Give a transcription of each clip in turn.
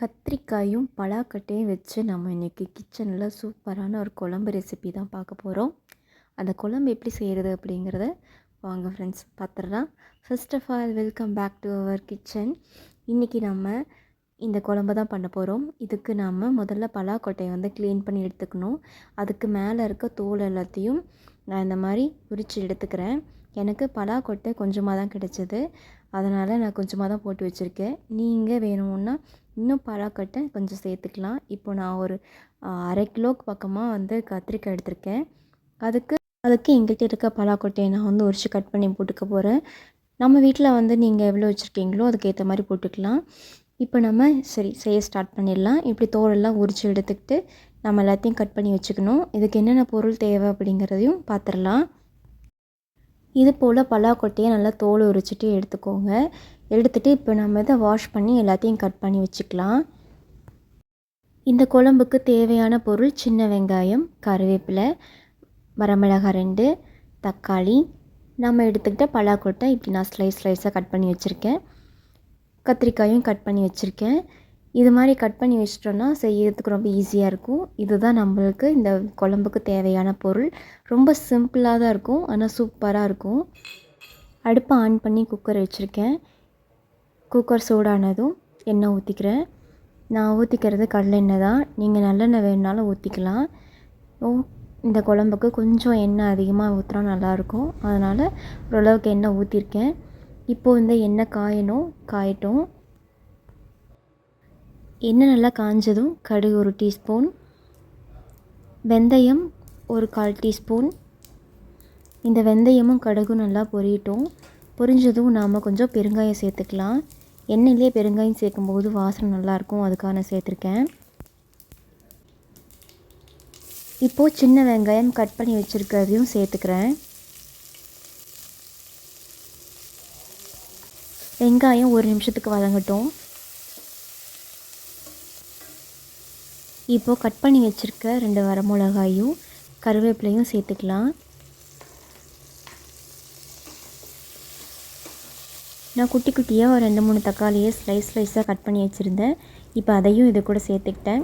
கத்திரிக்காயும் பலாக்கட்டையும் வச்சு நம்ம இன்றைக்கி கிச்சனில் சூப்பரான ஒரு குழம்பு ரெசிபி தான் பார்க்க போகிறோம் அந்த குழம்பு எப்படி செய்கிறது அப்படிங்கிறத வாங்க ஃப்ரெண்ட்ஸ் பார்த்துடலாம். First of all welcome back to our kitchen இன்றைக்கி நம்ம இந்த குழம்பு தான் பண்ண போகிறோம் இதுக்கு நாம் முதல்ல பலாக்கொட்டையை வந்து க்ளீன் பண்ணி எடுத்துக்கணும். அதுக்கு மேலே இருக்க தோல் எல்லாத்தையும் நான் இந்த மாதிரி உரித்து எடுத்துக்கிறேன். எனக்கு பலாக்கொட்டை கொஞ்சமாக தான் கிடச்சிது. அதனால் நான் கொஞ்சமாக தான் போட்டு வச்சுருக்கேன். நீங்கள் வேணும்னா இன்னும் பலாக்கொட்டை கொஞ்சம் சேர்த்துக்கலாம். இப்போ நான் ஒரு அரை கிலோக்கு பக்கமாக வந்து கத்திரிக்காய் எடுத்திருக்கேன். அதுக்கு அதுக்கு எங்கிட்ட இருக்க பலாக்கொட்டையை நான் வந்து உரித்து கட் பண்ணி போட்டுக்க போகிறேன் நம்ம வீட்டில் வந்து நீங்கள் எவ்வளோ வச்சுருக்கீங்களோ அதுக்கேற்ற மாதிரி போட்டுக்கலாம். இப்போ நம்ம சரி செய்ய ஸ்டார்ட் பண்ணிடலாம். இப்படி தோலெல்லாம் உரித்து எடுத்துக்கிட்டு நம்ம எல்லாத்தையும் கட் பண்ணி வச்சுக்கணும். இதுக்கு என்னென்ன பொருள் தேவை அப்படிங்கிறதையும் பார்த்துடலாம் இது போல் பலாக்கொட்டையை நல்லா தோல் உரிச்சிட்டு எடுத்துக்கோங்க. எடுத்துகிட்டு இப்போ நம்ம இதை வாஷ் பண்ணி எல்லாத்தையும் கட் பண்ணி வச்சுக்கலாம். இந்த குழம்புக்கு தேவையான பொருள் சின்ன வெங்காயம் கருவேப்பிலை வரமிளகாய் ரெண்டு தக்காளி. நம்ம எடுத்துக்கிட்ட பலாக்கொட்டை இப்படி நான் ஸ்லைஸ் ஸ்லைஸாக கட் பண்ணி வச்சுருக்கேன். கத்திரிக்காயும் கட் பண்ணி வச்சுருக்கேன். இது மாதிரி கட் பண்ணி வச்சிட்டோன்னா செய்யறதுக்கு ரொம்ப ஈஸியாக இருக்கும். இதுதான் நம்மளுக்கு இந்த குழம்புக்கு தேவையான பொருள். ரொம்ப சிம்பிளாக தான் இருக்கும் ஆனால் சூப்பராக இருக்கும். அடுப்பை ஆன் பண்ணி குக்கர் வச்சுருக்கேன். குக்கர் சூடானதும் எண்ணெய் ஊற்றிக்கிறேன் நான் ஊற்றிக்கிறது கடலெண்ணெய் தான். நீங்கள் நல்லெண்ணெய் வேணுனாலும் ஊற்றிக்கலாம் ஓ இந்த குழம்புக்கு கொஞ்சம் எண்ணெய் அதிகமாக ஊற்றினா நல்லாயிருக்கும். அதனால் ஓரளவுக்கு எண்ணெய் ஊற்றிருக்கேன் இப்போது இந்த எண்ணெய் காயணும் காயட்டும். எண்ணெய் நல்லா காஞ்சதும் கடுகு ஒரு டீஸ்பூன் வெந்தயம் ஒரு கால் டீஸ்பூன். இந்த வெந்தயமும் கடுகும் நல்லா பொரியட்டும். பொரிஞ்சதும் நாம் கொஞ்சம் பெருங்காயம் சேர்த்துக்கலாம். எண்ணெயிலே பெருங்காயம் சேர்க்கும்போது வாசனை நல்லாயிருக்கும் அதுக்காக சேர்த்துருக்கேன். இப்போது சின்ன வெங்காயம் கட் பண்ணி வச்சுருக்கிறதையும் சேர்த்துக்கிறேன். வெங்காயம் ஒரு நிமிஷத்துக்கு வதங்கட்டும். இப்போது கட் பண்ணி வச்சுருக்க ரெண்டு வரமிளகாயும் கருவேப்பிலையும் சேர்த்துக்கலாம். நான் குட்டி குட்டியாக ஒரு ரெண்டு மூணு தக்காளியை ஸ்லைஸ் ஸ்லைஸாக கட் பண்ணி வச்சுருந்தேன். இப்போ அதையும் இது கூட சேர்த்துக்கிட்டேன்.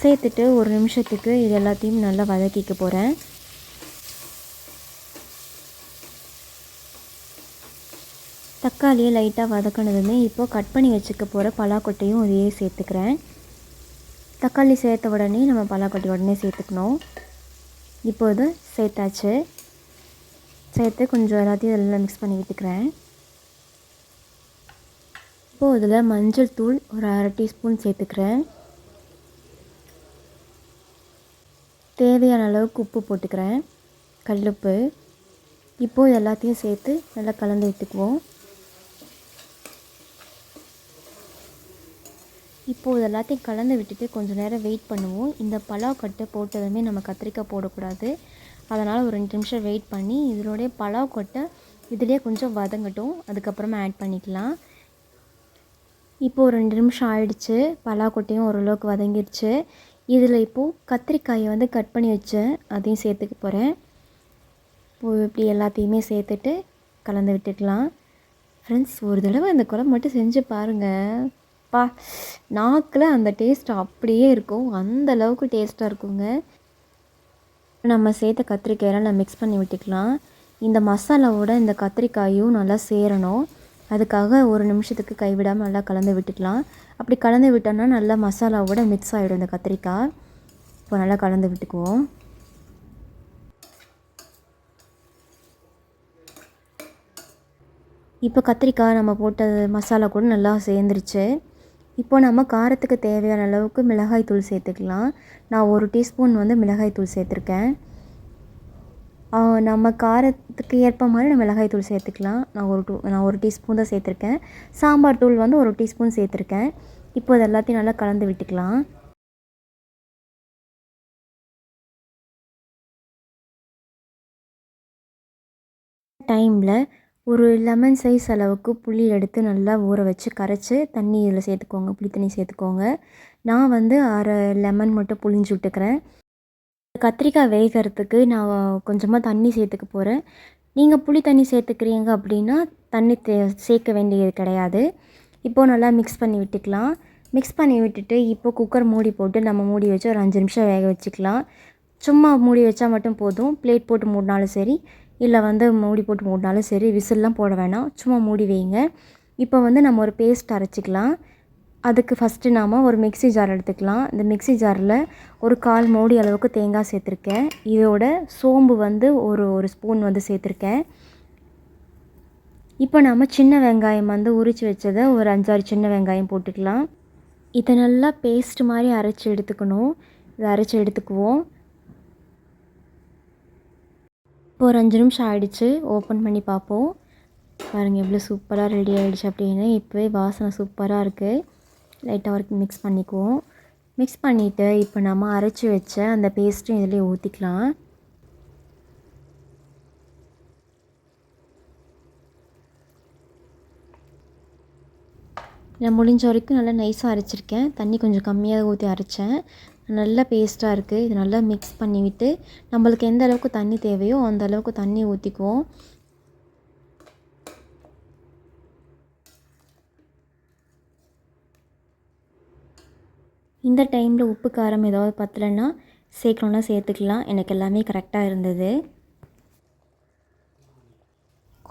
சேர்த்துட்டு ஒரு நிமிஷத்துக்கு இது எல்லாத்தையும் நல்லா வதக்கிக்க போகிறேன் தக்காளியை லைட்டாக வதக்கினதுமே இப்போது கட் பண்ணி வச்சுக்க போகிற பலாக்கொட்டையும் அதையே சேர்த்துக்கிறேன். தக்காளி சேர்த்த உடனே நம்ம பலாக்கொட்டை உடனே சேர்த்துக்கணும். இப்போது சேர்த்தாச்சு. சேர்த்து கொஞ்சம் எல்லாத்தையும் இதெல்லாம் மிக்ஸ் பண்ணி விட்டுக்கிறேன். இப்போது இதில் மஞ்சள் தூள் ஒரு அரை டீஸ்பூன் சேர்த்துக்கிறேன். தேவையான அளவுக்கு உப்பு போட்டுக்கிறேன். கல்லுப்பு. இப்போது எல்லாத்தையும் சேர்த்து நல்லா கலந்து விட்டுக்குவோம். இப்போது இது எல்லாத்தையும் கலந்து விட்டுட்டு கொஞ்சம் நேரம் வெயிட் பண்ணுவோம். இந்த பலாக்கட்டை போட்டதுமே நம்ம கத்திரிக்காய் போடக்கூடாது. அதனால் ஒரு ரெண்டு நிமிஷம் வெயிட் பண்ணி இதனுடைய பலாக்கொட்டை இதிலே கொஞ்சம் வதங்கட்டும். அதுக்கப்புறமா ஆட் பண்ணிக்கலாம். இப்போது ரெண்டு நிமிஷம் ஆயிடுச்சு. பலாக்கொட்டையும் ஓரளவுக்கு வதங்கிடுச்சு இதில் இப்போது கத்திரிக்காயை வந்து கட் பண்ணி வச்சேன். அதையும் சேர்த்துக்க போகிறேன் இப்போது இப்படி எல்லாத்தையுமே சேர்த்துட்டு கலந்து விட்டுக்கலாம். ஃப்ரெண்ட்ஸ் ஒரு தடவை இந்த குழம்பு மட்டும் செஞ்சு பாருங்கள் பா நாக்கில் அந்த டேஸ்ட் அப்படியே இருக்கும். அந்த அளவுக்கு டேஸ்ட்டாக இருக்குங்க. நம்ம சேர்த்த கத்திரிக்காயெல்லாம் நான் மிக்ஸ் பண்ணி விட்டுக்கலாம். இந்த மசாலாவோட இந்த கத்திரிக்காயும் நல்லா சேரணும். அதுக்காக ஒரு நிமிஷத்துக்கு கைவிடாமல் நல்லா கலந்து விட்டுக்கலாம். அப்படி கலந்து விட்டோன்னா நல்லா மசாலாவோட மிக்ஸ் ஆகிடும் இந்த கத்திரிக்காய். இப்போ நல்லா கலந்து விட்டுக்குவோம். இப்போ கத்திரிக்காய் நம்ம போட்ட மசாலா கூட நல்லா சேர்ந்துருச்சு. இப்போ நம்ம காரத்துக்கு தேவையான அளவுக்கு மிளகாய் தூள் சேர்த்துக்கலாம். நான் ஒரு டீஸ்பூன் வந்து மிளகாய் தூள் சேர்த்துருக்கேன். நம்ம காரத்துக்கு ஏற்ப மாதிரி நம்ம மிளகாய் தூள் சேர்த்துக்கலாம். நான் ஒரு டூ நான் ஒரு டீஸ்பூன் தான் சேர்த்துருக்கேன். சாம்பார் தூள் வந்து ஒரு டீஸ்பூன் சேர்த்துருக்கேன். இப்போ இது எல்லாத்தையும் நல்லா கலந்து விட்டுக்கலாம். டைமில் ஒரு லெமன் சைஸ் அளவுக்கு புளி எடுத்து நல்லா ஊற வச்சு கரைச்சி தண்ணி இதில் சேர்த்துக்கோங்க. புளி தண்ணி சேர்த்துக்கோங்க. நான் வந்து அரை லெமன் மட்டும் புளிஞ்சு விட்டுக்கிறேன். கத்திரிக்காய் வேகிறதுக்கு நான் கொஞ்சமாக தண்ணி சேர்த்துக்க போகிறேன் நீங்கள் புளி தண்ணி சேர்த்துக்கிறீங்க அப்படின்னா தண்ணி தே சேர்க்க வேண்டியது கிடையாது. இப்போது நல்லா மிக்ஸ் பண்ணி விட்டுக்கலாம். மிக்ஸ் பண்ணி விட்டுட்டு இப்போ குக்கர் மூடி போட்டு நம்ம மூடி வச்சு ஒரு அஞ்சு நிமிஷம் வேக வச்சுக்கலாம். சும்மா மூடி வச்சா மட்டும் போதும். பிளேட் போட்டு மூடினாலும் சரி. இல்லை வந்து மூடி போட்டு மூடினாலும் சரி விசில்லாம் போட வேணாம். சும்மா மூடி வைங்க. இப்போ வந்து நம்ம ஒரு பேஸ்ட் அரைச்சிக்கலாம். அதுக்கு ஃபஸ்ட்டு நாம் ஒரு மிக்ஸி ஜார் எடுத்துக்கலாம். இந்த மிக்ஸி ஜாரில் ஒரு கால் மூடி அளவுக்கு தேங்காய் சேர்த்துருக்கேன். இதோட சோம்பு வந்து ஒரு ஒரு ஸ்பூன் வந்து சேர்த்துருக்கேன். இப்போ நாம் சின்ன வெங்காயம் வந்து உரித்து வச்சதை ஒரு அஞ்சாறு சின்ன வெங்காயம் போட்டுக்கலாம். இதை நல்லா பேஸ்ட் மாதிரி அரைச்சி எடுத்துக்கணும். இதை அரைச்சி எடுத்துக்குவோம். இப்போ ஒரு அஞ்சு நிமிஷம் ஆகிடுச்சு ஓப்பன் பண்ணி பார்ப்போம். பாருங்கள் எவ்வளோ சூப்பராக ரெடி ஆகிடுச்சு அப்படின்னு. இப்போவே வாசனை சூப்பராக இருக்குது லைட்டாக வரைக்கும் மிக்ஸ் பண்ணிக்குவோம். மிக்ஸ் பண்ணிவிட்டு இப்போ நம்ம அரைச்சி வச்ச அந்த பேஸ்ட்டும் இதிலே ஊற்றிக்கலாம் நான் முடிஞ்ச வரைக்கும் நல்லா நைஸாக அரைச்சிருக்கேன். தண்ணி கொஞ்சம் கம்மியாக ஊற்றி அரைச்சேன். நல்லா பேஸ்ட்டாக இருக்குது இது நல்லா மிக்ஸ் பண்ணிவிட்டு நம்மளுக்கு எந்த அளவுக்கு தண்ணி தேவையோ அந்த அளவுக்கு தண்ணி ஊற்றிக்குவோம் இந்த டைமில் உப்பு காரம் ஏதாவது பத்தலைன்னா சேர்க்கணுன்னா சேர்த்துக்கலாம். எனக்கு எல்லாமே கரெக்டாக இருந்தது.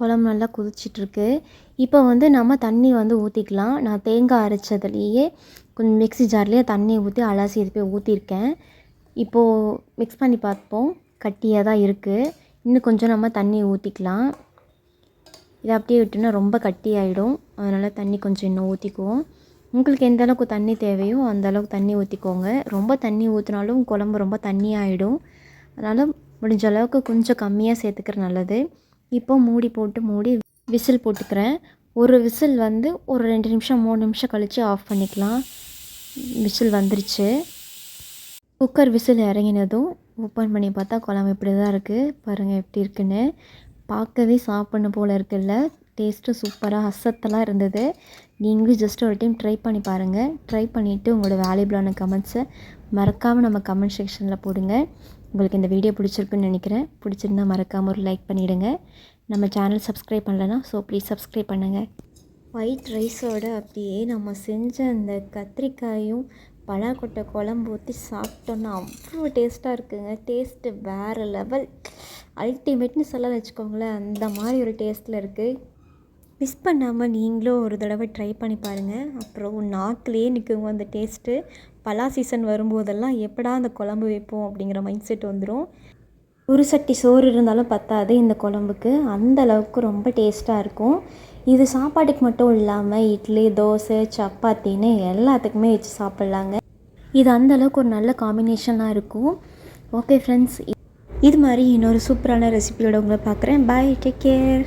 குழம்பு நல்லா கொதிச்சிட்ருக்கு. இப்போ வந்து நம்ம தண்ணி வந்து ஊற்றிக்கலாம் நான் தேங்காய் அரைச்சதுலேயே கொஞ்சம் மிக்ஸி ஜார்லேயே தண்ணி ஊற்றி அலசி இது போய் ஊற்றிருக்கேன் இப்போது மிக்ஸ் பண்ணி பார்ப்போம். கட்டியாக தான் இருக்குது இன்னும் கொஞ்சம் நம்ம தண்ணி ஊற்றிக்கலாம் இதை அப்படியே விட்டோன்னா ரொம்ப கட்டி ஆகிடும் அதனால் தண்ணி கொஞ்சம் இன்னும் ஊற்றிக்குவோம் உங்களுக்கு எந்த அளவுக்கு தண்ணி தேவையோ அந்த அளவுக்கு தண்ணி ஊற்றிக்கோங்க ரொம்ப தண்ணி ஊற்றினாலும் குழம்பு ரொம்ப தண்ணி ஆகிடும் அதனால் முடிஞ்ச அளவுக்கு கொஞ்சம் கம்மியாக சேர்த்துக்கிறது நல்லது. இப்போ மூடி போட்டு மூடி விசில் போட்டுக்கிறேன். ஒரு விசில் வந்து ஒரு ரெண்டு நிமிஷம் மூணு நிமிஷம் கழித்து ஆஃப் பண்ணிக்கலாம். விசில் வந்துருச்சு. குக்கர் விசில் இறங்கினதும் ஓப்பன் பண்ணி பார்த்தா குழம்பு இப்படி தான் இருக்குது பாருங்கள் எப்படி இருக்குன்னு. பார்க்கவே சாப்பிட்ணும் போல் இருக்குல்ல. டேஸ்ட்டும் சூப்பராக அசத்தலாக இருந்தது. நீங்களும் ஜஸ்ட் ஒரு டைம் ட்ரை பண்ணி பாருங்கள் ட்ரை பண்ணிவிட்டு உங்களோட வேல்யூபிளான கமெண்ட்ஸை மறக்காமல் நம்ம கமெண்ட் செக்ஷனில் போடுங்க. உங்களுக்கு இந்த வீடியோ பிடிச்சிருக்குன்னு நினைக்கிறேன். பிடிச்சிருந்தா மறக்காமல் ஒரு லைக் பண்ணிவிடுங்க நம்ம சேனல் சப்ஸ்கிரைப் பண்ணலன்னா ஸோ ப்ளீஸ் சப்ஸ்கிரைப் பண்ணுங்கள் ஒயிட் ரைஸோட அப்படியே நம்ம செஞ்ச அந்த கத்திரிக்காயும் பலாக்கொட்டை குழம்பு ஊற்றி சாப்பிட்டோன்னா அவ்வளோ டேஸ்ட்டாக இருக்குங்க. டேஸ்ட்டு வேறு லெவல் அல்டிமேட்னு சொல்ல வச்சுக்கோங்களேன். அந்த மாதிரி ஒரு டேஸ்ட்டில் இருக்குது மிஸ் பண்ணாமல் நீங்களும் ஒரு தடவை ட்ரை பண்ணி பாருங்கள் அப்புறம் நாக்கிலே நிற்குங்க அந்த டேஸ்ட்டு பலா சீசன் வரும்போதெல்லாம் எப்படா அந்த குழம்பு வைப்போம் அப்படிங்கிற மைண்ட் செட் வந்துடும் ஒரு சட்டி சோறு இருந்தாலும் பத்தாது இந்த குழம்புக்கு. அந்த அளவுக்கு ரொம்ப டேஸ்ட்டாக இருக்கும். இது சாப்பாட்டுக்கு மட்டும் இல்லாமல் இட்லி தோசை சப்பாத்தின்னு எல்லாத்துக்குமே வச்சு சாப்பிட்லாங்க. இது அந்த அளவுக்கு ஒரு நல்ல காம்பினேஷனாக இருக்கும். ஓகே ஃப்ரெண்ட்ஸ் இது மாதிரி இன்னொரு சூப்பரான ரெசிபியோட உங்களை பார்க்குறேன். Bye take care